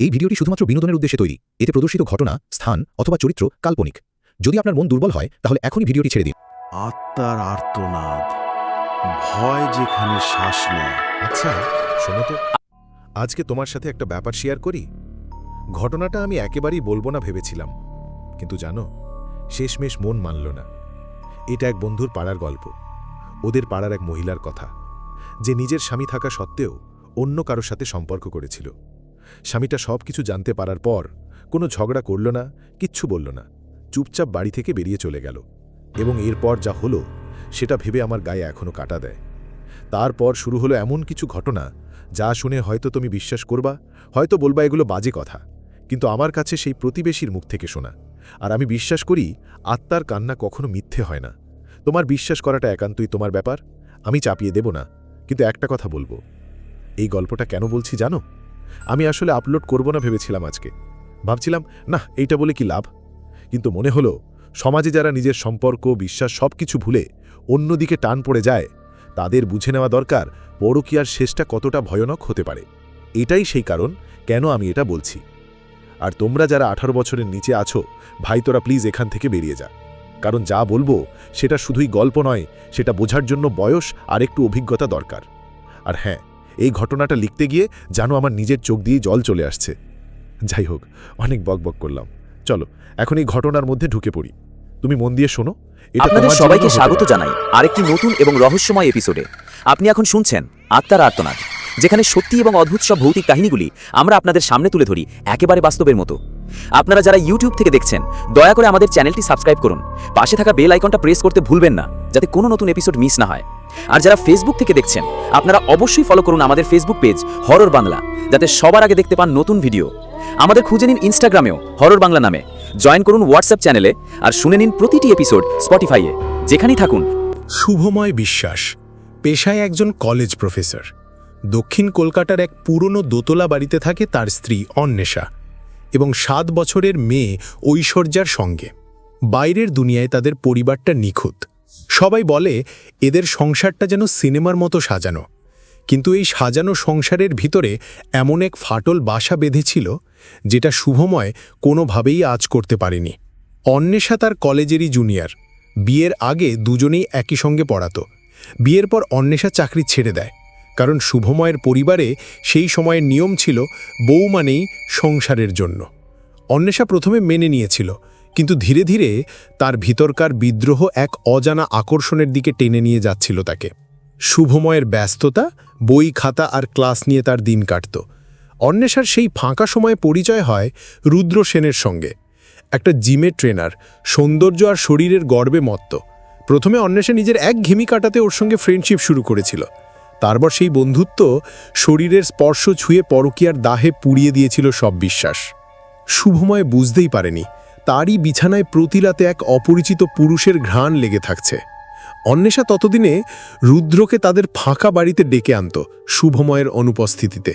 এই ভিডিওটি শুধুমাত্র বিনোদনের উদ্দেশ্যে তৈরি। এতে প্রদর্শিত ঘটনা স্থান অথবা চরিত্র কাল্পনিক। যদি আপনার মন দুর্বল হয় তাহলে এখনই ভিডিওটি ছেড়ে দিন। আত্মার আর্তনাদ। ভয় যেখানে শ্বাস নেয়। আচ্ছা শোনো তো। আজকে তোমার সাথে একটা ব্যাপার শেয়ার করি। ঘটনাটা আমি একেবারেই বলব না ভেবেছিলাম। কিন্তু জানো শেষমেশ মন মানল না। এটা এক বন্ধুর পাড়ার গল্প। ওদের পাড়ার এক মহিলার কথা। যে নিজের স্বামী থাকা সত্ত্বেও অন্য কারোর সাথে সম্পর্ক করেছিল। স্বামীটা সব কিছু জানতে পারার পর কোনো ঝগড়া করল না, কিচ্ছু বলল না। চুপচাপ বাড়ি থেকে বেরিয়ে চলে গেল এবং এরপর যা হলো, সেটা ভেবে আমার গায়ে এখনও কাটা দেয়। তারপর শুরু হলো এমন কিছু ঘটনা যা শুনে হয়তো তুমি বিশ্বাস করবা, হয়তো বলবা এগুলো বাজে কথা, কিন্তু আমার কাছে সেই প্রতিবেশীর মুখ থেকে শোনা। আর আমি বিশ্বাস করি, আত্মার কান্না কখনো মিথ্যে হয় না। তোমার বিশ্বাস করাটা একান্তই তোমার ব্যাপার, আমি চাপিয়ে দেব না, কিন্তু একটা কথা বলব। এই গল্পটা কেন বলছি জানো? আমি আসলে আপলোড করব না ভেবেছিলাম আজকে। ভাবছিলাম না এইটা বলে কি লাভ? কিন্তু মনে হলো, সমাজে যারা নিজের সম্পর্ক, বিশ্বাস সব কিছু ভুলে অন্যদিকে টান পড়ে যায়, তাদের বুঝে নেওয়া দরকার পরকীয়ার শেষটা কতটা ভয়ানক হতে পারে। এটাই সেই কারণ কেন আমি এটা বলছি। আর তোমরা যারা আঠারো বছরের নিচে আছো, ভাই তোরা প্লিজ এখান থেকে বেরিয়ে যা। কারণ যা বলব, সেটা শুধুই গল্প নয়, সেটা বোঝার জন্য বয়স আর একটু অভিজ্ঞতা দরকার। আর হ্যাঁ এই ঘটনাটা লিখতে গিয়ে জানো আমার নিজের চোখ দিয়ে জল চলে আসছে। যাই হোক অনেক বকবক করলাম। চলো এখন এই ঘটনার মধ্যে ঢুকে পড়ি। তুমি মন দিয়ে শোনো এটা আপনাদের সবাইকে স্বাগত। জানাই আরেকটি নতুন এবং রহস্যময় এপিসোডে আপনি এখন শুনছেন আত্মার আর্তনাদ যেখানে সত্যি এবং অদ্ভুত সব ভৌতিক কাহিনীগুলি আমরা আপনাদের সামনে তুলে ধরি একেবারে বাস্তবের মতো। আপনারা যারা ইউটিউব থেকে দেখছেন দয়া করে আমাদের চ্যানেলটি সাবস্ক্রাইব করুন। পাশে থাকা বেল আইকনটা প্রেস করতে ভুলবেন না যাতে কোনো নতুন এপিসোড মিস না হয়। আর যারা ফেসবুক থেকে দেখছেন, আপনারা অবশ্যই ফলো করুন আমাদের ফেসবুক পেজ হরর বাংলা যাতে সবার আগে দেখতে পান নতুন ভিডিও আমাদের খুঁজে নিন ইনস্টাগ্রামেও হরর বাংলা নামে। জয়েন করুন হোয়াটসঅ্যাপ চ্যানেলে আর শুনে নিন প্রতিটি এপিসোড স্পটিফাইয়ে যেখানেই থাকুন। শুভময় বিশ্বাস, পেশায় একজন কলেজ প্রফেসর দক্ষিণ কলকাতার এক পুরনো দোতলা বাড়িতে থাকে তার স্ত্রী অন্বেষা এবং সাত বছরের মেয়ে ঐশ্বর্যার সঙ্গে। বাইরের দুনিয়ায় তাদের পরিবারটা নিখুঁত। সবাই বলে, এদের সংসারটা যেন সিনেমার মতো সাজানো। কিন্তু এই সাজানো সংসারের ভিতরে এমন এক ফাটল বাসা বেঁধেছিল, যেটা শুভময় কোনোভাবেই আজ করতে পারেনি। অন্বেষা তার কলেজেরই জুনিয়র। বিয়ের আগে দুজনেই একই সঙ্গে পড়াতো। বিয়ের পর অন্বেষা চাকরি ছেড়ে দেয়। কারণ শুভময়ের পরিবারে সেই সময়ের নিয়ম ছিল, বউ মানেই সংসারের জন্য। অন্বেষা প্রথমে মেনে নিয়েছিল কিন্তু ধীরে ধীরে তার ভিতরকার বিদ্রোহ এক অজানা আকর্ষণের দিকে টেনে নিয়ে যাচ্ছিল তাকে। শুভময়ের ব্যস্ততা, বই খাতা আর ক্লাস নিয়ে তার দিন কাটত। অন্বেষার সেই ফাঁকা সময়ে পরিচয় হয় রুদ্র সেনের সঙ্গে। একটা জিমের ট্রেনার, সৌন্দর্য আর শরীরের গর্বে মত্ত। প্রথমে অন্বেষা নিজের এক ঘেমি কাটাতে ওর সঙ্গে ফ্রেন্ডশিপ শুরু করেছিল। তারপর সেই বন্ধুত্ব শরীরের স্পর্শ ছুঁয়ে পরকীয়ার দাহে পুড়িয়ে দিয়েছিল সব বিশ্বাস। শুভময় বুঝতেই পারেনি তারই বিছানায় প্রতিরাতে এক অপরিচিত পুরুষের ঘ্রাণ লেগে থাকছে। অন্বেষা ততদিনে রুদ্রকে তাদের ফাঁকা বাড়িতে ডেকে আনত শুভময়ের অনুপস্থিতিতে।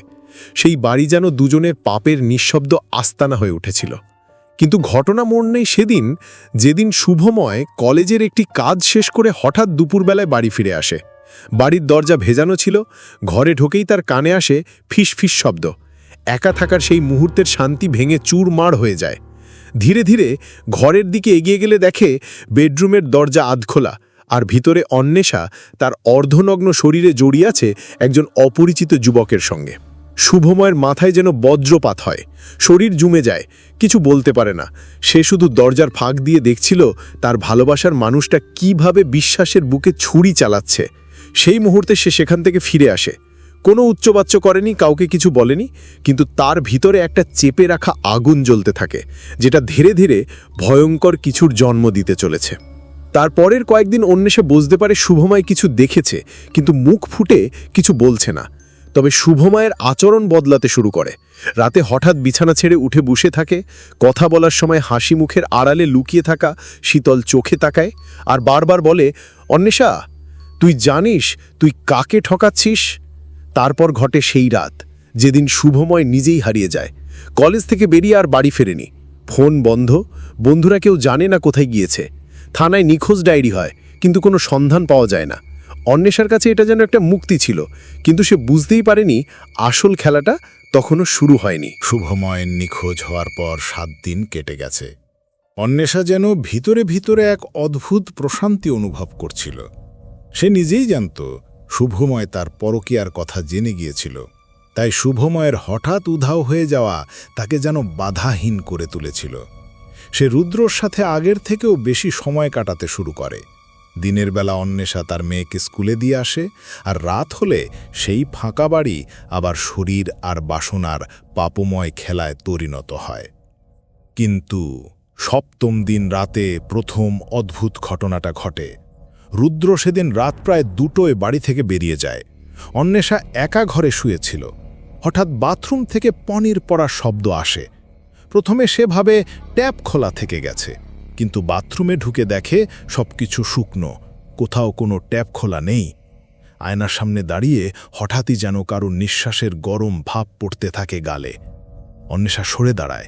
সেই বাড়ি যেন দুজনের পাপের নিঃশব্দ আস্তানা হয়ে উঠেছিল। কিন্তু ঘটনা মোড় নেই সেদিন, যেদিন শুভময় কলেজের একটি কাজ শেষ করে হঠাৎ দুপুরবেলায় বাড়ি ফিরে আসে। বাড়ির দরজা ভেজানো ছিল, ঘরে ঢোকেই তার কানে আসে ফিস ফিস শব্দ। একা থাকার সেই মুহূর্তের শান্তি ভেঙে চুর চুরমার হয়ে যায়। ধীরে ধীরে ঘরের দিকে এগিয়ে গেলে দেখে বেডরুমের দরজা আধখোলা আর ভিতরে অন্বেষা তার অর্ধনগ্ন শরীরে জড়িয়ে আছে একজন অপরিচিত যুবকের সঙ্গে। শুভময়ের মাথায় যেন বজ্রপাত হয়। শরীর জুমে যায়, কিছু বলতে পারে না। সে শুধু দরজার ফাঁক দিয়ে দেখছিল তার ভালোবাসার মানুষটা কীভাবে বিশ্বাসের বুকে ছুরি চালাচ্ছে। সেই মুহূর্তে সে সেখান থেকে ফিরে আসে। কোনো উচ্চবাচ্য করেনি, কাউকে কিছু বলেনি, কিন্তু তার ভিতরে একটা চেপে রাখা আগুন জ্বলতে থাকে, যেটা ধীরে ধীরে ভয়ঙ্কর কিছুর জন্ম দিতে চলেছে। তারপরের কয়েকদিন অন্বেষে বুঝতে পারে শুভময় কিছু দেখেছে, কিন্তু মুখ ফুটে কিছু বলছে না। তবে শুভময়ের আচরণ বদলাতে শুরু করে। রাতে হঠাৎ বিছানা ছেড়ে উঠে বসে থাকে, কথা বলার সময় হাসি মুখের আড়ালে লুকিয়ে থাকা শীতল চোখে তাকায়, আর বারবার বলে, অন্বেষা, তুই জানিস, তুই কাকে ঠকাচ্ছিস? তারপর ঘটে সেই রাত, যেদিন শুভময় নিজেই হারিয়ে যায়। কলেজ থেকে বেরিয়ে আর বাড়ি ফেরেনি। ফোন বন্ধ, বন্ধুরা কেউ জানে না কোথায় গিয়েছে। থানায় নিখোঁজ ডায়েরি হয়, কিন্তু কোনো সন্ধান পাওয়া যায় না। অন্বেষার কাছে এটা যেন একটা মুক্তি ছিল, কিন্তু সে বুঝতেই পারেনি আসল খেলাটা তখনও শুরু হয়নি। শুভময়ের নিখোঁজ হওয়ার পর সাত দিন কেটে গেছে। অন্বেষা যেন ভিতরে ভিতরে এক অদ্ভুত প্রশান্তি অনুভব করছিল। সে নিজেই জানত শুভময় তার পরকীয়ার কথা জেনে গিয়েছিল। তাই শুভময়ের হঠাৎ উধাও হয়ে যাওয়া তাকে যেন বাধাহীন করে তুলেছিল। সে রুদ্রর সাথে আগের থেকেও বেশি সময় কাটাতে শুরু করে। দিনের বেলা অন্বেষা তার মেয়েকে স্কুলে দিয়ে আসে আর রাত হলে সেই ফাঁকা বাড়ি আবার শরীর আর বাসনার পাপময় খেলায় পরিণত হয়। কিন্তু সপ্তম দিন রাতে প্রথম অদ্ভুত ঘটনাটা ঘটে। রুদ্র সেদিন রাত প্রায় দুটোয় বাড়ি থেকে বেরিয়ে যায়। অন্বেষা একা ঘরে শুয়েছিল। হঠাৎ বাথরুম থেকে পনির পড়ার শব্দ আসে। প্রথমে সে ভাবে ট্যাপ খোলা থেকে গেছে, কিন্তু বাথরুমে ঢুকে দেখে সবকিছু শুকনো, কোথাও কোনো ট্যাপ খোলা নেই। আয়নার সামনে দাঁড়িয়ে হঠাৎই যেন কারও নিঃশ্বাসের গরম ভাব পড়তে থাকে গালে। অন্বেষা সরে দাঁড়ায়।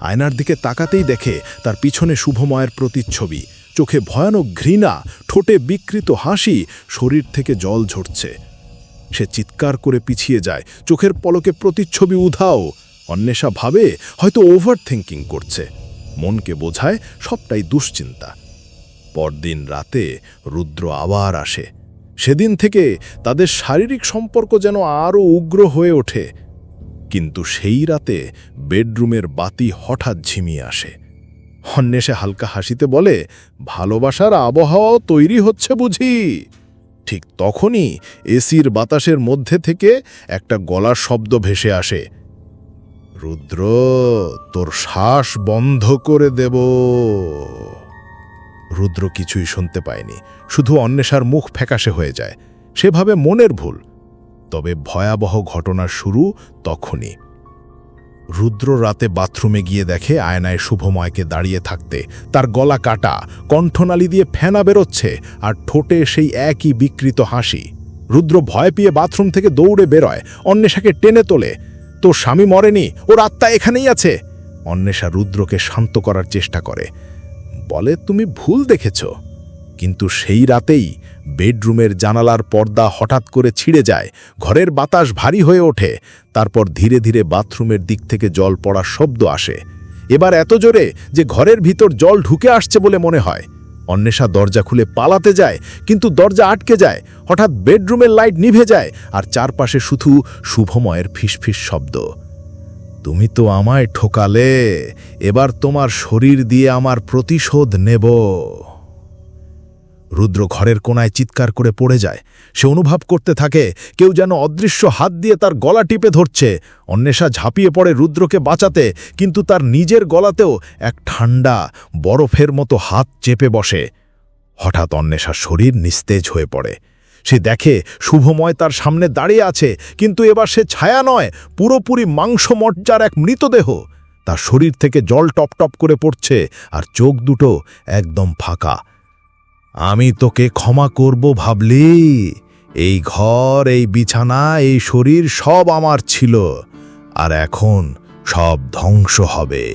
আয়নার দিকে তাকাতেই দেখে তার পিছনে শুভময়ের প্রতিচ্ছবি। চোখে ভয়ানক ঘৃণা, ঠোঁটে বিকৃত হাসি, শরীর থেকে জল ঝরছে। সে চিৎকার করে পিছিয়ে যায়, চোখের পলকে প্রতিচ্ছবি উধাও। অন্বেষা ভাবে হয়তো ওভার থিঙ্কিং করছে। মনকে বোঝায় সবটাই দুশ্চিন্তা। পরদিন রাতে রুদ্র আবার আসে। সেদিন থেকে তাদের শারীরিক সম্পর্ক যেন আরও উগ্র হয়ে ওঠে। কিন্তু সেই রাতে বেডরুমের বাতি হঠাৎ ঝিমিয়ে আসে। অন্বেষে হালকা হাসিতে বলে, ভালোবাসার আবহাওয়াও তৈরি হচ্ছে বুঝি? ঠিক তখনই এসির বাতাসের মধ্যে থেকে একটা গলার শব্দ ভেসে আসে, রুদ্র, তোর শ্বাস বন্ধ করে দেব। রুদ্র কিছুই শুনতে পায়নি, শুধু অন্বেষার মুখ ফ্যাকাশে হয়ে যায়, সেভাবে মনের ভুল, তবে ভয়াবহ ঘটনার শুরু তখনই। রুদ্র রাতে বাথরুমে গিয়ে দেখে আয়নায় শুভময়কে দাঁড়িয়ে থাকতে। তার গলা কাটা, কণ্ঠনালি দিয়ে ফেনা বেরোচ্ছে আর ঠোঁটে সেই একই বিকৃত হাসি। রুদ্র ভয় পেয়ে বাথরুম থেকে দৌড়ে বেরোয়, অন্বেষাকে টেনে তোলে। তোর স্বামী মরেনি, ওর আত্মা এখানেই আছে। অন্বেষা রুদ্রকে শান্ত করার চেষ্টা করে। বলে, তুমি ভুল দেখেছ। কিন্তু সেই রাতেই বেডরুমের জানালার পর্দা হঠাৎ করে ছিঁড়ে যায়, ঘরের বাতাস ভারী হয়ে ওঠে, তারপর ধীরে ধীরে বাথরুমের দিক থেকে জল পড়ার শব্দ আসে। এবার এত জোরে যে ঘরের ভিতর জল ঢুকে আসছে বলে মনে হয়। অন্বেষা দরজা খুলে পালাতে যায়, কিন্তু দরজা আটকে যায়। হঠাৎ বেডরুমের লাইট নিভে যায় আর চারপাশে শুধু শুভময়ের ফিসফিস শব্দ। তুমি তো আমায় ঠোকালে, এবার তোমার শরীর দিয়ে আমার প্রতিশোধ নেব। রুদ্র ঘরের কোনায় চিৎকার করে পড়ে যায়। সে অনুভব করতে থাকে, কেউ যেন অদৃশ্য হাত দিয়ে তার গলা টিপে ধরছে। অন্বেষা ঝাঁপিয়ে পড়ে রুদ্রকে বাঁচাতে, কিন্তু তার নিজের গলাতেও এক ঠান্ডা বরফের মতো হাত চেপে বসে। হঠাৎ অন্বেষার শরীর নিস্তেজ হয়ে পড়ে। সে দেখে শুভময় তার সামনে দাঁড়িয়ে আছে, কিন্তু এবার সে ছায়া নয়, পুরোপুরি মাংস মজ্জার এক মৃতদেহ। তার শরীর থেকে জল টপ টপ করে পড়ছে, আর চোখ দুটো একদম ফাঁকা। আমি তোকে ক্ষমা করব ভাবলি। এই ঘর, এই বিছানা, এই শরীর সব আমার ছিল, আর এখন সব ধ্বংস হবে।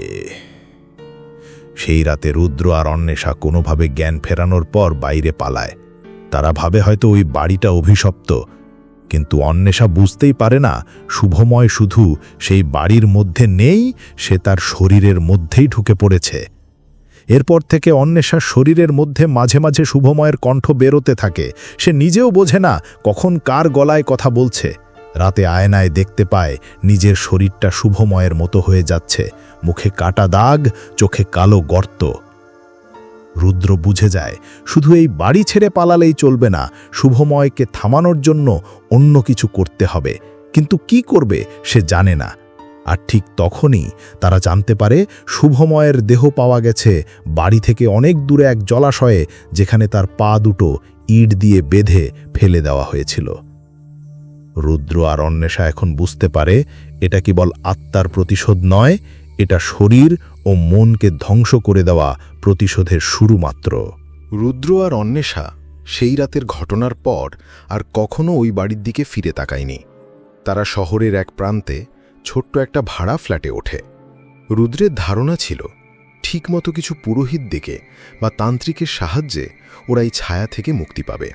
সেই রাতে রুদ্র আর অন্বেষা কোনোভাবে জ্ঞান ফেরানোর পর বাইরে পালায়। তারা ভাবে হয়তো ওই বাড়িটা অভিশপ্ত, কিন্তু অন্বেষা বুঝতেই পারে না, শুভময় শুধু সেই বাড়ির মধ্যে নেই, সে তার শরীরের মধ্যেই ঢুকে পড়েছে। এরপর থেকে অন্বেষা শরীরের মধ্যে মাঝে মাঝে শুভময়ের কণ্ঠ বেরোতে থাকে। সে নিজেও বোঝে না কখন কার গলায় কথা বলছে। রাতে আয়নায় দেখতে পায় নিজের শরীরটা শুভময়ের মতো হয়ে যাচ্ছে। মুখে কাটা দাগ, চোখে কালো গর্ত। রুদ্র বুঝে যায়, শুধু এই বাড়ি ছেড়ে পালালেই চলবে না, শুভময়কে থামানোর জন্য অন্য কিছু করতে হবে। কিন্তু কি করবে সে জানে না। আর ঠিক তখনই তারা জানতে পারে শুভময়ের দেহ পাওয়া গেছে বাড়ি থেকে অনেক দূরে এক জলাশয়ে যেখানে তার পা দুটো ইট দিয়ে বেঁধে ফেলে দেওয়া হয়েছিল। রুদ্র আর অন্বেষা এখন বুঝতে পারে এটা কেবল আত্মার প্রতিশোধ নয়, এটা শরীর ও মনকে ধ্বংস করে দেওয়া প্রতিশোধের শুরু মাত্র রুদ্র আর অন্বেষা সেই রাতের ঘটনার পর আর কখনো ওই বাড়ির দিকে ফিরে তাকায়নি। তারা শহরের এক প্রান্তে ছোট্ট একটা ভাড়া ফ্ল্যাটে ওঠে। রুদ্রের ধারণা ছিল, ঠিকমতো কিছু পুরোহিত দেখে বা তান্ত্রিকের সাহায্যে ওরা এই ছায়া থেকে মুক্তি পাবে।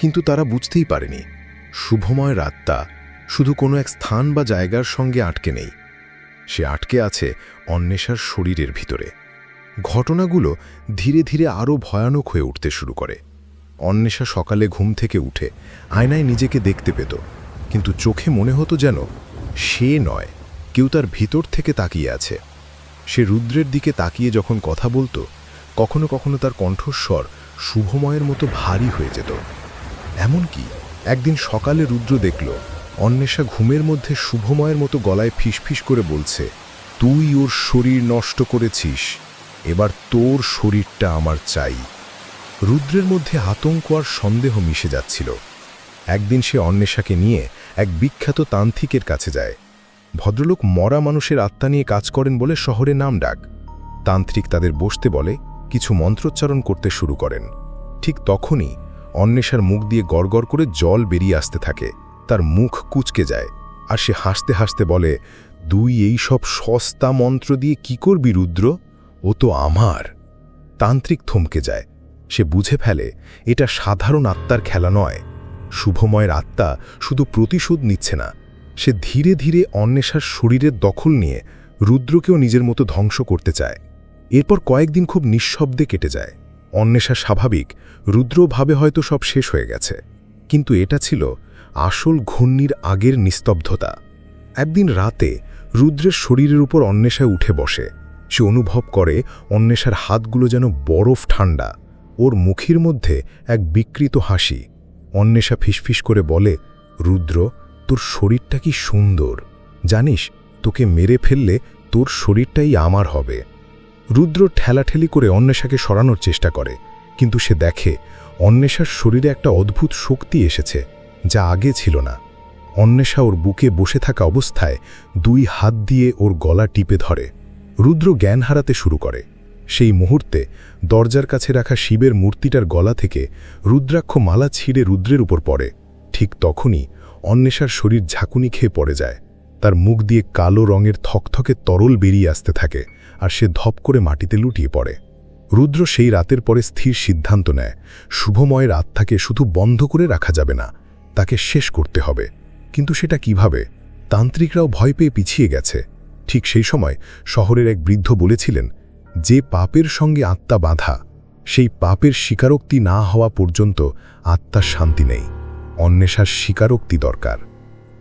কিন্তু তারা বুঝতেই পারেনি, শুভময় রাত্তা শুধু কোনো এক স্থান বা জায়গার সঙ্গে আটকে নেই। সে আটকে আছে অন্বেষার শরীরের ভিতরে। ঘটনাগুলো ধীরে ধীরে আরও ভয়ানক হয়ে উঠতে শুরু করে। অন্বেষা সকালে ঘুম থেকে উঠে আয়নায় নিজেকে দেখতে পেত, কিন্তু চোখে মনে হতো যেন সে নয়, কেউ তার ভিতর থেকে তাকিয়ে আছে। সে রুদ্রের দিকে তাকিয়ে যখন কথা বলতো, কখনো কখনো তার কণ্ঠস্বর শুভময়ের মতো ভারী হয়ে যেত। এমনকি একদিন সকালে রুদ্র দেখল, অন্বেষা ঘুমের মধ্যে শুভময়ের মতো গলায় ফিসফিস করে বলছে, তুই ওর শরীর নষ্ট করেছিস, এবার তোর শরীরটা আমার চাই। রুদ্রের মধ্যে আতঙ্ক আর সন্দেহ মিশে যাচ্ছিল। একদিন সে অন্বেষাকে নিয়ে এক বিখ্যাত তান্ত্রিকের কাছে যায়। ভদ্রলোক মরা মানুষের আত্মা নিয়ে কাজ করেন বলে শহরে নাম ডাক। তান্ত্রিক তাদের বসতে বলে, কিছু মন্ত্রোচ্চারণ করতে শুরু করেন। ঠিক তখনই অন্বেষার মুখ দিয়ে গড়গড় করে জল বেরিয়ে আসতে থাকে। তার মুখ কুচকে যায় আর সে হাসতে হাসতে বলে দুই এই সব সস্তা মন্ত্র দিয়ে কি করবি, রুদ্র? ও তো আমার। তান্ত্রিক থমকে যায়। সে বুঝে ফেলে, এটা সাধারণ আত্মার খেলা নয়। শুভময়ের আত্মা শুধু প্রতিশোধ নিচ্ছে না, সে ধীরে ধীরে অন্বেষার শরীরের দখল নিয়ে রুদ্রকেও নিজের মতো ধ্বংস করতে চায়। এরপর কয়েকদিন খুব নিঃশব্দে কেটে যায়। অন্বেষা স্বাভাবিক রুদ্রভাবে হয়তো সব শেষ হয়ে গেছে। কিন্তু এটা ছিল আসল ঘূর্ণির আগের নিস্তব্ধতা। একদিন রাতে রুদ্রের শরীরের উপর অন্বেষায় উঠে বসে। সে অনুভব করে অন্বেষার হাতগুলো যেন বরফ ঠান্ডা, ওর মুখের মধ্যে এক বিকৃত হাসি। অন্বেষা ফিসফিস করে বলে, রুদ্র, তোর শরীরটা কি সুন্দর। জানিস, তোকে মেরে ফেললে তোর শরীরটাই আমার হবে। রুদ্র ঠেলাঠেলি করে অন্বেষাকে সরানোর চেষ্টা করে, কিন্তু সে দেখে, অন্বেষার শরীরে একটা অদ্ভুত শক্তি এসেছে, যা আগে ছিল না। অন্বেষা ওর বুকে বসে থাকা অবস্থায় দুই হাত দিয়ে ওর গলা টিপে ধরে। রুদ্র জ্ঞান হারাতে শুরু করে। সেই মুহূর্তে দরজার কাছে রাখা শিবের মূর্তিটার গলা থেকে রুদ্রাক্ষ মালা ছিঁড়ে রুদ্রের উপর পড়ে। ঠিক তখনই অন্বেষার শরীর ঝাঁকুনি খেয়ে পড়ে যায়। তার মুখ দিয়ে কালো রঙের থকথকে তরল বেরিয়ে আসতে থাকে আর সে ধপ করে মাটিতে লুটিয়ে পড়ে। রুদ্র সেই রাতের পরে স্থির সিদ্ধান্ত নেয়, শুভময়ের আত্মাকে শুধু বন্ধ করে রাখা যাবে না, তাকে শেষ করতে হবে। কিন্তু সেটা কীভাবে? তান্ত্রিকরাও ভয় পেয়ে পিছিয়ে গেছে। ঠিক সেই সময় শহরের এক বৃদ্ধ বলেছিলেন যে পাপের সঙ্গে আত্মা বাঁধা, সেই পাপের স্বীকারোক্তি না হওয়া পর্যন্ত আত্মার শান্তি নেই। অন্বেষার স্বীকারোক্তি দরকার।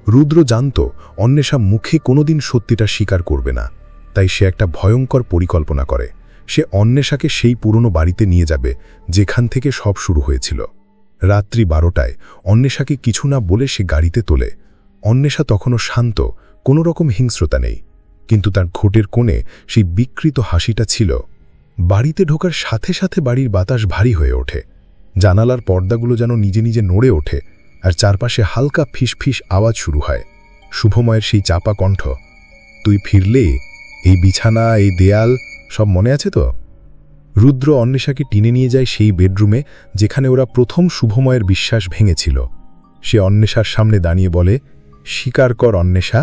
রুদ্র জানত, অন্বেষা মুখে কোনোদিন সত্যিটা স্বীকার করবে না। তাই সে একটা ভয়ঙ্কর পরিকল্পনা করে। সে অন্বেষাকে সেই পুরনো বাড়িতে নিয়ে যাবে, যেখান থেকে সব শুরু হয়েছিল। রাত্রি বারোটায় অন্বেষাকে কিছু না বলে সে গাড়িতে তোলে। অন্বেষা তখনও শান্ত, কোনো রকম হিংস্রতা নেই। কিন্তু তার ঘোটের কোণে সেই বিকৃত হাসিটা ছিল। বাড়িতে ঢোকার সাথে সাথে বাড়ির বাতাস ভারী হয়ে ওঠে। জানালার পর্দাগুলো যেন নিজে নিজে নড়ে ওঠে আর চারপাশে হালকা ফিসফিস আওয়াজ শুরু হয়। শুভময়ের সেই চাপা কণ্ঠ, তুই ফিরলে? এই বিছানা, এই দেয়াল, সব মনে আছে তো? রুদ্র অন্বেষাকে টিনে নিয়ে যায় সেই বেডরুমে যেখানে ওরা প্রথম শুভময়ের বিশ্বাস ভেঙেছিল। সে অন্বেষার সামনে দাঁড়িয়ে বলে, স্বীকার কর অন্বেষা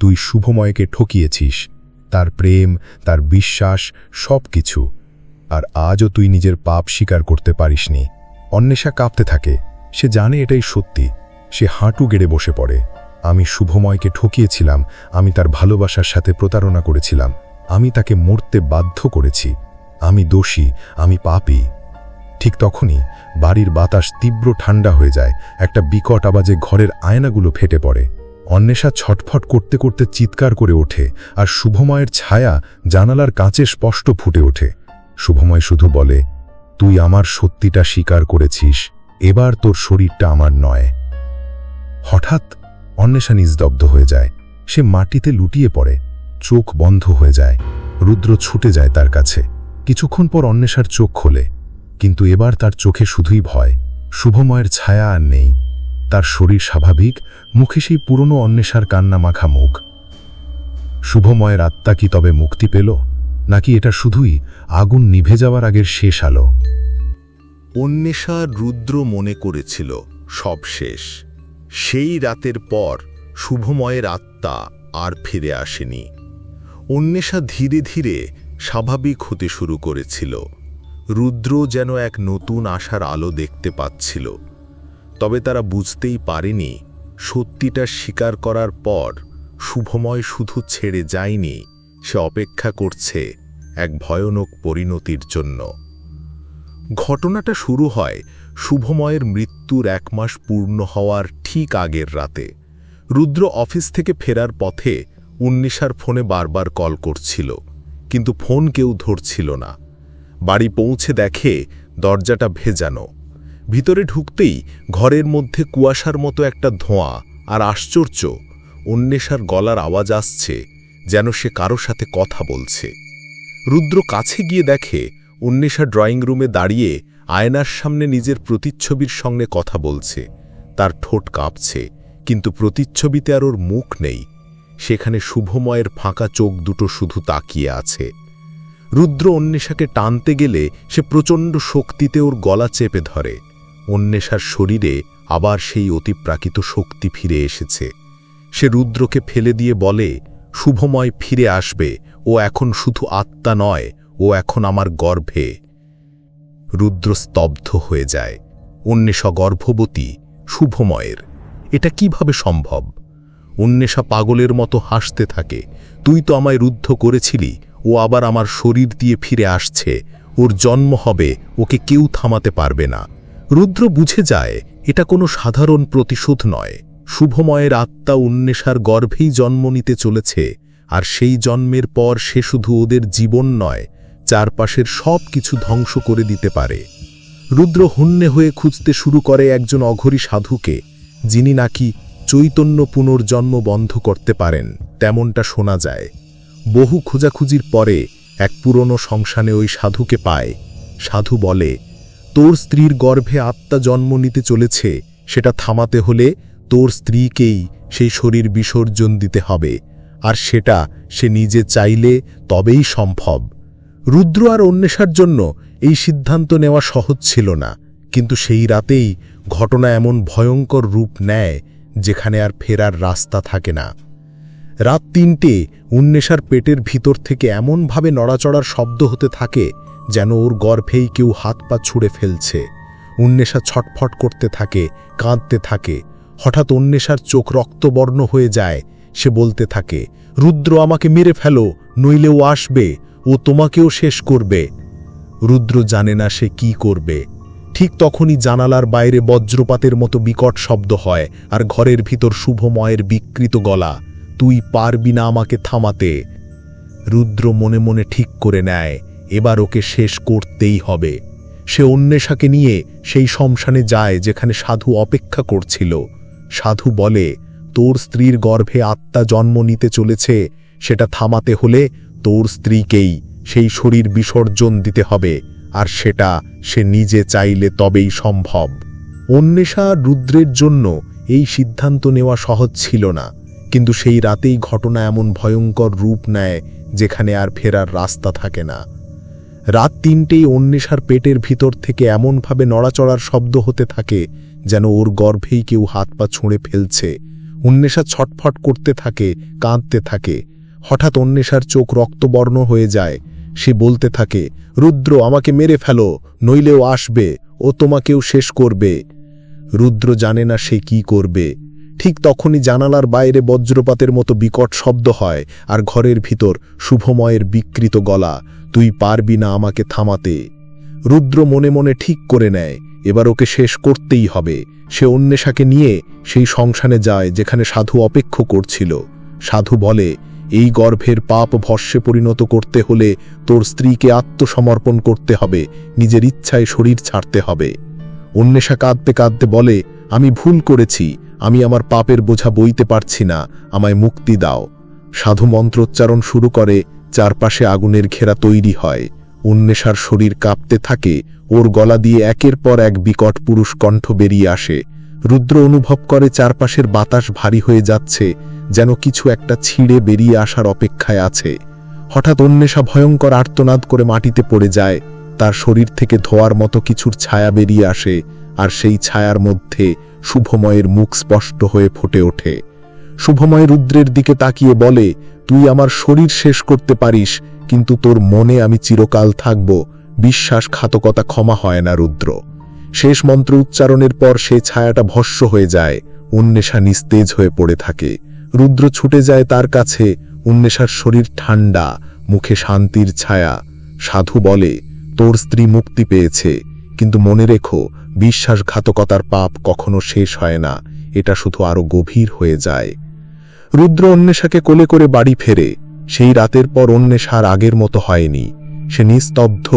তুই শুভময়কে ঠকিয়েছিস। তার প্রেম, তার বিশ্বাস সব কিছু আর আজও তুই নিজের পাপ স্বীকার করতে পারিসনি। অন্বেষা কাঁপতে থাকে। সে জানে এটাই সত্যি। সে হাঁটু গেড়ে বসে পড়ে। আমি শুভময়কে ঠকিয়েছিলাম। আমি তার ভালোবাসার সাথে প্রতারণা করেছিলাম। আমি তাকে মরতে বাধ্য করেছি। আমি দোষী, আমি পাপি। ঠিক তখনই বাড়ির বাতাস তীব্র ঠান্ডা হয়ে যায়। একটা বিকট আওয়াজে ঘরের আয়নাগুলো ফেটে পড়ে। অন্বেষা ছটফট করতে করতে চিৎকার করে ওঠে আর শুভময়ের ছায়া জানালার কাঁচে স্পষ্ট ফুটে ওঠে। শুভময় শুধু বলে, তুই আমার সত্যিটা স্বীকার করেছিস, এবার তোর শরীরটা আমার নয়। হঠাৎ অন্বেষা নিস্তব্ধ হয়ে যায়। সে মাটিতে লুটিয়ে পড়ে, চোখ বন্ধ হয়ে যায়, রুদ্র ছুটে যায় তার কাছে। কিছুক্ষণ পর অন্বেষার চোখ খোলে, কিন্তু এবার তার চোখে শুধুই ভয়। শুভময়ের ছায়া আর নেই। তার শরীর স্বাভাবিক, মুখে সেই পুরনো অন্বেষার কান্না মাখা মুখ। শুভময়ের আত্মা কি তবে মুক্তি পেল, নাকি এটা শুধুই আগুন নিভে যাওয়ার আগের শেষ আলো? অন্বেষা রুদ্র মনে করেছিল, সব শেষ। সেই রাতের পর শুভময়ের আত্মা আর ফিরে আসেনি। অন্বেষা ধীরে ধীরে স্বাভাবিক হতে শুরু করেছিল। রুদ্র যেন এক নতুন আশার আলো দেখতে পাচ্ছিল। তবে তারা বুঝতেই পারেনি, সত্যিটা স্বীকার করার পর শুভময় শুধু ছেড়ে যায়নি, সে অপেক্ষা করছে এক ভয়ানক পরিণতির জন্য। ঘটনাটা শুরু হয় শুভময়ের মৃত্যুর এক মাস পূর্ণ হওয়ার ঠিক আগের রাতে। রুদ্র অফিস থেকে ফেরার পথে উন্নিশার ফোনে বারবার কল করছিল, কিন্তু ফোন কেউ ধরছিল না। বাড়ি পৌঁছে দেখে দরজাটা ভেজানো ভিতরে ঢুকতেই ঘরের মধ্যে কুয়াশার মতো একটা ধোঁয়া আর আশ্চর্য, অন্বেষার গলার আওয়াজ আসছে যেন সে কারও সাথে কথা বলছে। রুদ্র কাছে গিয়ে দেখে, অন্বেষা ড্রয়িং রুমে দাঁড়িয়ে আয়নার সামনে নিজের প্রতিচ্ছবির সঙ্গে কথা বলছে। তার ঠোঁট কাঁপছে, কিন্তু প্রতিচ্ছবিতে আর ওর মুখ নেই। সেখানে শুভময়ের ফাঁকা চোখ দুটো শুধু তাকিয়ে আছে। রুদ্র অন্বেষাকে টানতে গেলে সে প্রচণ্ড শক্তিতে ওর গলা চেপে ধরে। অন্বেষার শরীরে আবার সেই অতিপ্রাকৃত শক্তি ফিরে এসেছে। সে রুদ্রকে ফেলে দিয়ে বলে, শুভময় ফিরে আসবে, ও এখন শুধু আত্মা নয়, ও এখন আমার গর্ভে। রুদ্র স্তব্ধ হয়ে যায়। অন্বেষা গর্ভবতী, শুভময়ের। এটা কীভাবে সম্ভব? অন্বেষা পাগলের মতো হাসতে থাকে, তুই তো আমায় রুদ্ধ করেছিলি, ও আবার আমার শরীর দিয়ে ফিরে আসছে, ওর জন্ম হবে, ওকে কেউ থামাতে পারবে না। রুদ্র বুঝে যায়, এটা কোনো সাধারণ প্রতিশোধ নয়। শুভময়ের আত্মা উন্মেষার গর্ভেই জন্ম নিতে চলেছে, আর সেই জন্মের পর সে শুধু ওদের জীবন নয়, চারপাশের সব কিছু ধ্বংস করে দিতে পারে। রুদ্র হুন্নে হয়ে খুঁজতে শুরু করে একজন অঘরী সাধুকে, যিনি নাকি চৈতন্য পুনর্জন্ম বন্ধ করতে পারেন, তেমনটা শোনা যায়। বহু খোঁজাখুঁজির পরে এক পুরনো সংসানে ওই সাধুকে পায়। সাধু বলে তোর স্ত্রীর গর্ভে আত্মা জন্ম নিতে চলেছে, সেটা থামাতে হলে তোর স্ত্রীকেই সেই শরীর বিসর্জন দিতে হবে, আর সেটা সে নিজে চাইলে তবেই সম্ভব। রুদ্র আর অন্বেষার জন্য এই সিদ্ধান্ত নেওয়া সহজ ছিল না, কিন্তু সেই রাতেই ঘটনা এমন ভয়ঙ্কর রূপ নেয়, যেখানে আর ফেরার রাস্তা থাকে না। রাত তিনটে উন্মেষার পেটের ভিতর থেকে এমনভাবে নড়াচড়ার শব্দ হতে থাকে যেন ওর গর্ভেই কেউ হাত পা ছুঁড়ে ফেলছে। উন্মেষা ছটফট করতে থাকে, কাঁদতে থাকে। হঠাৎ অন্বেষার চোখ রক্তবর্ণ হয়ে যায়। সে বলতে থাকে, রুদ্র, আমাকে মেরে ফেলো, নইলে ও আসবে, ও তোমাকেও শেষ করবে। রুদ্র জানে না সে কি করবে। ঠিক তখনই জানালার বাইরে বজ্রপাতের মতো বিকট শব্দ হয় আর ঘরের ভিতর শুভময়ের বিকৃত গলা, তুই পারবি না আমাকে থামাতে। রুদ্র মনে মনে ঠিক করে নেয়। এবার ওকে শেষ করতেই হবে। সে অন্বেষাকে নিয়ে সেই শ্মশানে যায় যেখানে সাধু অপেক্ষা করছিল। সাধু বলে, তোর স্ত্রীর গর্ভে আত্মা জন্ম নিতে চলেছে, সেটা থামাতে হলে তোর স্ত্রীকেই সেই শরীর বিসর্জন দিতে হবে, আর সেটা সে নিজে চাইলে তবেই সম্ভব। অন্বেষা রুদ্রের জন্য এই সিদ্ধান্ত নেওয়া সহজ ছিল না, কিন্তু সেই রাতেই ঘটনা এমন ভয়ঙ্কর রূপ নেয় যেখানে আর ফেরার রাস্তা থাকে না। রাত তিনটেই অন্বেষার পেটের ভিতর থেকে এমনভাবে নড়াচড়ার শব্দ হতে থাকে যেন ওর গর্ভেই কেউ হাত পা ছুঁড়ে ফেলছে। অন্বেষা ছটফট করতে থাকে, কাঁদতে থাকে। হঠাৎ অন্বেষার চোখ রক্তবর্ণ হয়ে যায়। সে বলতে থাকে, রুদ্র, আমাকে মেরে ফেলো নইলেও আসবে, ও তোমাকেও শেষ করবে। রুদ্র জানে না সে কি করবে। ঠিক তখনই জানালার বাইরে বজ্রপাতের মতো বিকট শব্দ হয়, আর ঘরের ভিতর শুভময়ের বিকৃত গলা, তুই পারবি না আমাকে থামাতে। রুদ্র মনে মনে ঠিক করে নেয়, এবার ওকে শেষ করতেই হবে। সে অন্বেষাকে নিয়ে সেই সংসানে যায় যেখানে সাধু অপেক্ষ করছিল। সাধু বলে, এই গর্ভের পাপ ভস্যে পরিণত করতে হলে তোর স্ত্রীকে আত্মসমর্পণ করতে হবে, নিজের ইচ্ছায় শরীর ছাড়তে হবে। অন্বেষা কাঁদতে কাঁদতে বলে, আমি ভুল করেছি। আমি আমার পাপের বোঝা বইতে পারছি না, আমায় মুক্তি দাও। সাধু মন্ত্রোচ্চারণ শুরু করে, চারপাশে আগুনের ঘেরা তৈরি হয়। উন্মেষার শরীর কাঁপতে থাকে, ওর গলা দিয়ে একের পর এক বিকট পুরুষ কণ্ঠ বেরিয়ে আসে। রুদ্র অনুভব করে চারপাশের বাতাস ভারী হয়ে যাচ্ছে, যেন কিছু একটা ছিঁড়ে বেরিয়ে আসার অপেক্ষায় আছে। হঠাৎ অন্বেষা ভয়ঙ্কর আর্তনাদ করে মাটিতে পড়ে যায়, তার শরীর থেকে ধোয়ার মতো কিছুর ছায়া বেরিয়ে আসে, আর সেই ছায়ার মধ্যে শুভময়ের মুখ স্পষ্ট হয়ে ফুটে ওঠে। শুভময় রুদ্রের দিকে তাকিয়ে বলে, তুই আমার শরীর শেষ করতে পারিস, কিন্তু তোর মনে আমি চিরকাল থাকব। বিশ্বাসঘাতকতা ক্ষমা হয় না, রুদ্র। শেষ মন্ত্র উচ্চারণের পর সে ছায়াটা ভস্য হয়ে যায়, উন্মেষা নিস্তেজ হয়ে পড়ে থাকে। রুদ্র ছুটে যায় তার কাছে, উন্মেষার শরীর ঠান্ডা মুখে শান্তির ছায়া। সাধু বলে, তোর স্ত্রী মুক্তি পেয়েছে। কিন্তু মনে রেখো, বিশ্বাসঘাতকতার পাপ কখনো শেষ হয় না, এটা শুধু আরও গভীর হয়ে যায়। রুদ্র অন্বেষাকে কোলে করে বাড়ি ফেরে, সেই রাতের পর অন্বেষার আগের মতো হয়নি। সে নিস্তব্ধ,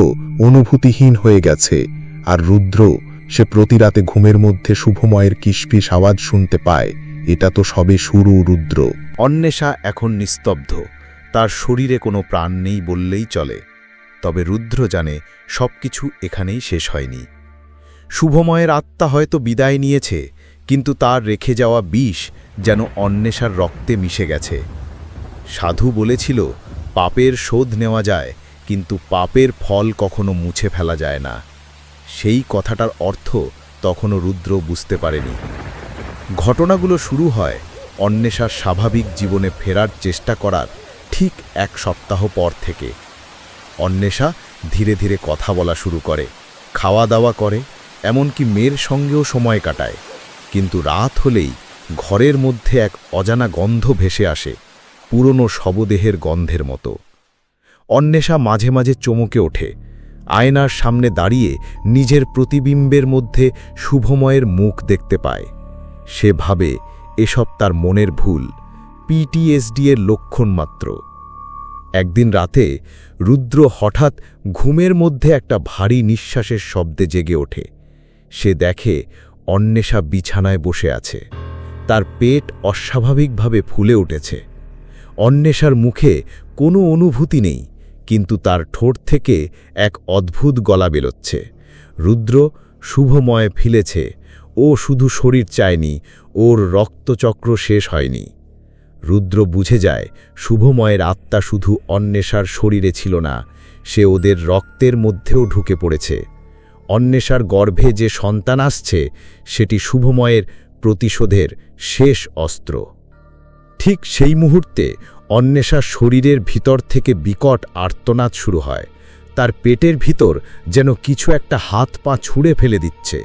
অনুভূতিহীন হয়ে গেছে, আর রুদ্র, সে প্রতি রাতে ঘুমের মধ্যে শুভময়ের কিসপিস আওয়াজ শুনতে পায়, এটা তো সবে শুরু রুদ্র। অন্বেষা এখন নিস্তব্ধ, তার শরীরে কোনো প্রাণ নেই বললেই চলে। তবে রুদ্র জানে সবকিছু এখানেই শেষ হয়নি। শুভময়ের আত্মা হয়তো বিদায় নিয়েছে, কিন্তু তার রেখে যাওয়া বিষ যেন অন্বেষার রক্তে মিশে গেছে। সাধু বলেছিল, পাপের শোধ নেওয়া যায়, কিন্তু পাপের ফল কখনো মুছে ফেলা যায় না। সেই কথাটার অর্থ তখনও রুদ্র বুঝতে পারেনি। ঘটনাগুলো শুরু হয় অন্বেষার স্বাভাবিক জীবনে ফেরার চেষ্টা করার ঠিক এক সপ্তাহ পর থেকে। অন্বেষা ধীরে ধীরে কথা বলা শুরু করে খাওয়া দাওয়া করে, এমনকি মেয়ের সঙ্গেও সময় কাটায়। কিন্তু রাত হলেই ঘরের মধ্যে এক অজানা গন্ধ ভেসে আসে, পুরনো শবদেহের গন্ধের মতো। অন্বেষা মাঝে মাঝে চমকে ওঠে, আয়নার সামনে দাঁড়িয়ে নিজের প্রতিবিম্বের মধ্যে শুভময়ের মুখ দেখতে পায়। সে ভাবে এসব তার মনের ভুল পিটিএসডি এর লক্ষণ মাত্র। একদিন রাতে রুদ্র হঠাৎ ঘুমের মধ্যে একটা ভারী নিঃশ্বাসের শব্দে জেগে ওঠে। সে দেখে অন্বেষা বিছানায় বসে আছে। তার পেট অস্বাভাবিকভাবে ফুলে উঠেছে। অন্বেষার মুখে কোনো অনুভূতি নেই, কিন্তু তার ঠোঁট থেকে এক অদ্ভুত গলা বেরোচ্ছে। রুদ্র শুভময় ফিলেছে, ও শুধু শরীর চায়নি, ওর রক্তচক্র শেষ হয়নি। রুদ্র বুঝে যায়, শুভময়ের আত্মা শুধু অন্বেষার শরীরে ছিল না, সে ওদের রক্তের মধ্যেও ঢুকে পড়েছে। অন্বেষার গর্ভে যে সন্তান আসছে, সেটি শুভময়ের প্রতিশোধের শেষ অস্ত্র। ঠিক সেই মুহূর্তে অন্বেষার শরীরের ভিতর থেকে বিকট আর্তনাদ শুরু হয়, তার পেটের ভিতর যেন কিছু একটা হাত পা ছুঁড়ে ফেলে দিচ্ছে।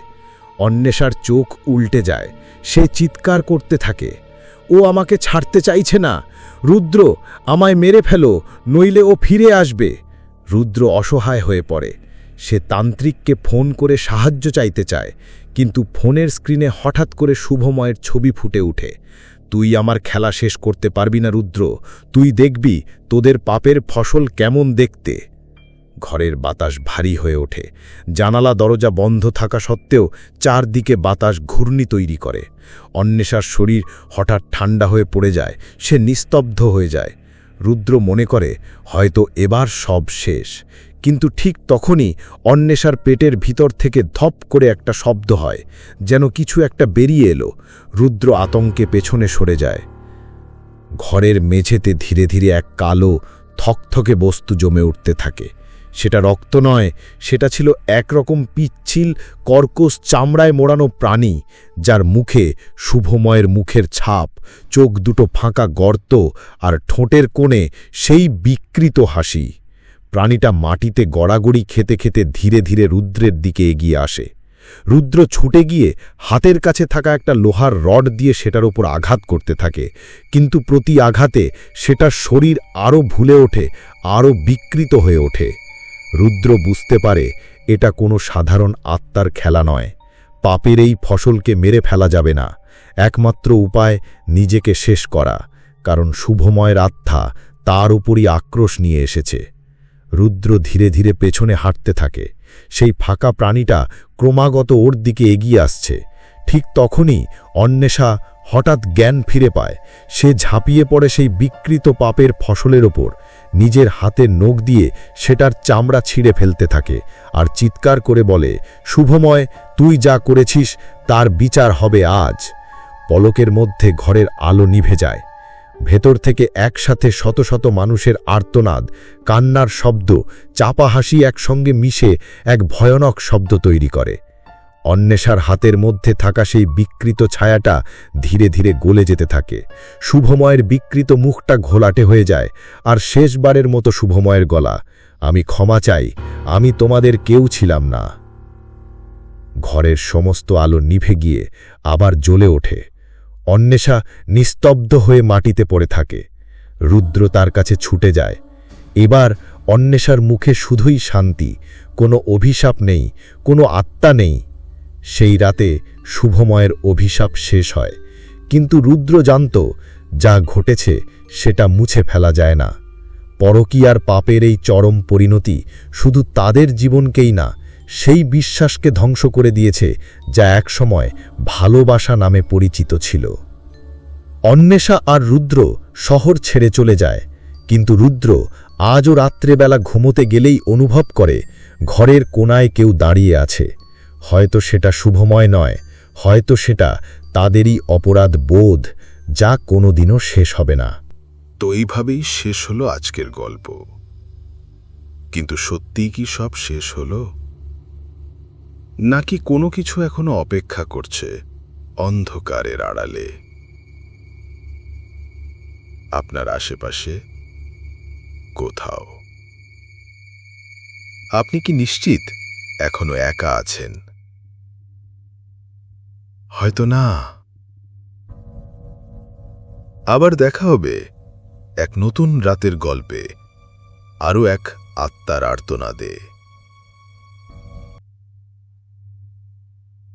অন্বেষার চোখ উল্টে যায়, সে চিৎকার করতে থাকে। ও আমাকে ছাড়তে চাইছে না। রুদ্র, আমায় মেরে ফেলো, নইলে ও ফিরে আসবে। রুদ্র অসহায় হয়ে পড়ে। সে তান্ত্রিককে ফোন করে সাহায্য চাইতে চায়, কিন্তু ফোনের স্ক্রিনে হঠাৎ করে শুভময়ের ছবি ফুটে উঠে। তুই আমার খেলা শেষ করতে পারবি না রুদ্র। তুই দেখবি তোদের পাপের ফসল কেমন দেখতে। ঘরের বাতাস ভারী হয়ে ওঠে। জানালা দরজা বন্ধ থাকা সত্ত্বেও চারদিকে বাতাস ঘূর্ণি তৈরি করে। অন্বেষার শরীর হঠাৎ ঠান্ডা হয়ে পড়ে যায়, সে নিস্তব্ধ হয়ে যায়। রুদ্র মনে করে, হয়তো এবার সব শেষ। কিন্তু ঠিক তখনই অন্বেষার পেটের ভিতর থেকে ধপ করে একটা শব্দ হয়, যেন কিছু একটা বেরিয়ে এলো। রুদ্র আতঙ্কে পেছনে সরে যায়। ঘরের মেঝেতে ধীরে ধীরে এক কালো, থকথকে বস্তু জমে উঠতে থাকে। সেটা রক্ত নয়, সেটা ছিল একরকম পিচ্ছিল, কর্কশ চামড়ায় মোড়ানো প্রাণী, যার মুখে শুভময়ের মুখের ছাপ, চোখ দুটো ফাঁকা গর্ত আর ঠোঁটের কোণে সেই বিকৃত হাসি। প্রাণীটা মাটিতে গড়াগড়ি খেতে খেতে ধীরে ধীরে রুদ্রের দিকে এগিয়ে আসে। রুদ্র ছুটে গিয়ে হাতের কাছে থাকা একটা লোহার রড দিয়ে সেটার ওপর আঘাত করতে থাকে, কিন্তু প্রতি আঘাতে সেটার শরীর আরও ভুলে ওঠে আরও বিকৃত হয়ে ওঠে। রুদ্র বুঝতে পারে এটা কোনো সাধারণ আত্মার খেলা নয়। পাপের এই ফসলকে মেরে ফেলা যাবে না। একমাত্র উপায় নিজেকে শেষ করা, কারণ শুভময়ের আত্মা তার উপরই আক্রোশ নিয়ে এসেছে। রুদ্র ধীরে ধীরে পেছনে হাঁটতে থাকে। সেই ফাঁকা প্রাণীটা ক্রমাগত ওর দিকে এগিয়ে আসছে। ঠিক তখনই অন্বেষা হঠাৎ জ্ঞান ফিরে পায়। সে ঝাঁপিয়ে পড়ে সেই বিকৃত পাপের ফসলের ওপর। নিজের হাতের নখ দিয়ে সেটার চামড়া ছিঁড়ে ফেলতে থাকে আর চিৎকার করে বলে, শুভময়, তুই যা করেছিস, তার বিচার হবে আজ। পলকের মধ্যে ঘরের আলো নিভে যায়। ভেতর থেকে একসাথে শত শত মানুষের আর্তনাদ, কান্নার শব্দ, চাপা হাসি একসঙ্গে মিশে এক ভয়ানক শব্দ তৈরি করে। অন্বেষার হাতের মধ্যে থাকা সেই বিকৃত ছায়াটা ধীরে ধীরে গলে যেতে থাকে। শুভময়ের বিকৃত মুখটা ঘোলাটে হয়ে যায়, আর শেষবারের মতো শুভময়ের গলা, আমি ক্ষমা চাই, আমি তোমাদের কেউ ছিলাম না। ঘরের সমস্ত আলো নিভে গিয়ে আবার জ্বলে ওঠে। অন্বেষা নিস্তব্ধ হয়ে মাটিতে পড়ে থাকে। রুদ্র তার কাছে ছুটে যায়। এবার অন্বেষার মুখে শুধুই শান্তি, কোনো অভিশাপ নেই, কোনো আত্মা নেই। সেই রাতে শুভময়ের অভিশাপ শেষ হয়। কিন্তু রুদ্র জানত, যা ঘটেছে সেটা মুছে ফেলা যায় না। পরকীয়ার পাপের এই চরম পরিণতি শুধু তাদের জীবনকেই না, সেই বিশ্বাসকে ধ্বংস করে দিয়েছে, যা একসময় ভালোবাসা নামে পরিচিত ছিল। অন্বেষা আর রুদ্র শহর ছেড়ে চলে যায়, কিন্তু রুদ্র আজও রাত্রেবেলা ঘুমোতে গেলেই অনুভব করে, ঘরের কোনায় কেউ দাঁড়িয়ে আছে। হয়তো সেটা শুভময় নয়, হয়তো সেটা তাদেরই অপরাধ বোধ, যা কোনোদিনও শেষ হবে না। তো এইভাবেই শেষ হলো আজকের গল্প। কিন্তু সত্যিই কি সব শেষ হলো? নাকি কোনো কিছু এখনও অপেক্ষা করছে অন্ধকারের আড়ালে? আপনার আশেপাশে কোথাও? আপনি কি নিশ্চিত এখনও একা আছেন? হয়তো না। আবার দেখা হবে এক নতুন রাতের গল্পে আরও এক আত্মার আর্তনাদে।